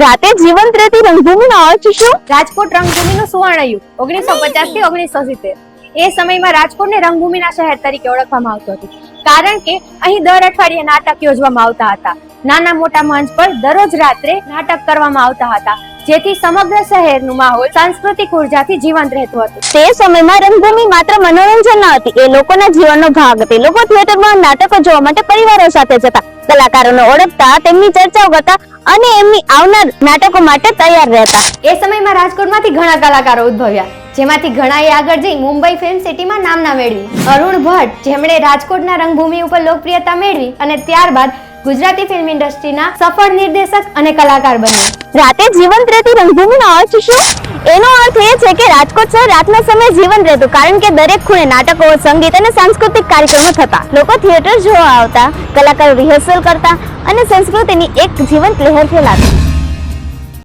રાતે જીવંત રહેતી રંગભૂમિનો અર્થ શું રાજકોટ રંગભૂમિનું સુવર્ણયુગ, ઓગણીસો પચાસથી ઓગણીસો સિત્તેર. એ સમયમાં રાજકોટને રંગભૂમિના શહેર તરીકે ઓળખવામાં આવતું હતું. કારણ કે અહીં દર અઠવાડિયે નાટક યોજવામાં આવતા હતા. નાના મોટા મંચ પર દરરોજ રાત્રે નાટક કરવામાં આવતા હતા. જેથી સમગ્ર શહેરનું માહોલ સાંસ્કૃતિક ઉર્જાથી જીવંત રહેતું હતું. તે સમયમાં રંગભૂમિ માત્ર મનોરંજન ન હતી એ લોકોના જીવનનો ભાગ હતી. લોકો થિયેટરમાં નાટકો જોવા માટે પરિવારો સાથે જતા. કલાકારોને ઓળખતા તેમની ચર્ચાઓ કરતા અને એમની આવનાર નાટકો માટે તૈયાર રહેતા. એ સમયમાં રાજકોટમાંથી ઘણા કલાકારો ઉદ્ભવ્યા જેમાંથી ઘણાએ આગળ જઈ મુંબઈ ફિલ્મ સિટીમાં નામના મેળવી અરુણ ભટ્ટ જેમણે રાજકોટના રંગભૂમિ ઉપર લોકપ્રિયતા મેળવી અને ત્યારબાદ ગુજરાતી ફિલ્મ ઇન્ડસ્ટ્રીના સફળ નિર્દેશક અને કલાકાર બન્યા. રાતે જીવંત રહેતી રંગભૂમિનો અર્થ શું? એનો અર્થ એ છે કે રાજકોટ શહેર રાતના સમયે જીવંત રહેતું, કારણ કે દરેક ખૂણે નાટકો, સંગીત અને સાંસ્કૃતિક કાર્યક્રમો થતા. લોકો થિયેટર જોવા આવતા, કલાકારો રિહર્સલ કરતા અને સંસ્કૃતિની એક જીવંત લહેર ફેલાતી.